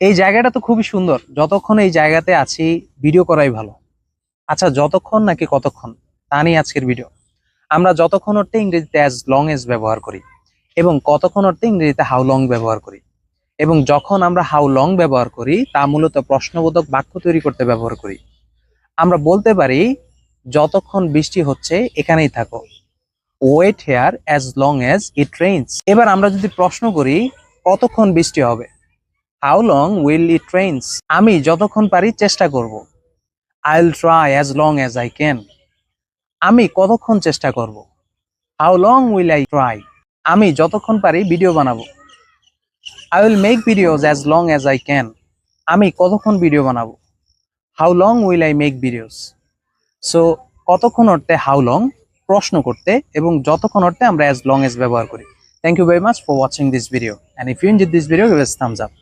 এই জায়গাটা তো খুবই সুন্দর। যতক্ষণ এই জায়গাতে আছি ভিডিও করাই ভালো। আচ্ছা যতক্ষণ নাকি কতক্ষণ? তা নিয়ে আজকের ভিডিও আমরা যতক্ষণ অর্থে ইংরেজিতে অ্যাজ লং এজ ব্যবহার করি এবং কতক্ষণ অর্থে ইংরেজিতে হাউ লং ব্যবহার করি এবং যখন আমরা হাউ লং ব্যবহার করি, তা মূলত প্রশ্নবোধক বাক্য তৈরি করতে ব্যবহার করি। আমরা বলতে পারি, যতক্ষণ বৃষ্টি হচ্ছে, এখানেই থাকো। Wait here as long as it rains এবার আমরা যদি প্রশ্ন করি, কতক্ষণ বৃষ্টি হবে? How long will it rains আমি যতক্ষণ পারি চেষ্টা করব। I will try as long as I can আমি কতক্ষণ চেষ্টা করব? How long will I try আমি যতক্ষণ পারি ভিডিও বানাবো। I will make videos as long as I can আমি কতক্ষণ ভিডিও বানাবো? How long will I make videos so কতক্ষণ অর্থে হাউ লং প্রশ্ন করতে এবং যতক্ষণ অর্থে আমরা অ্যাজ লং এজ ব্যবহার করি। Thank you very much for watching this video and if you enjoyed this video give us thumbs up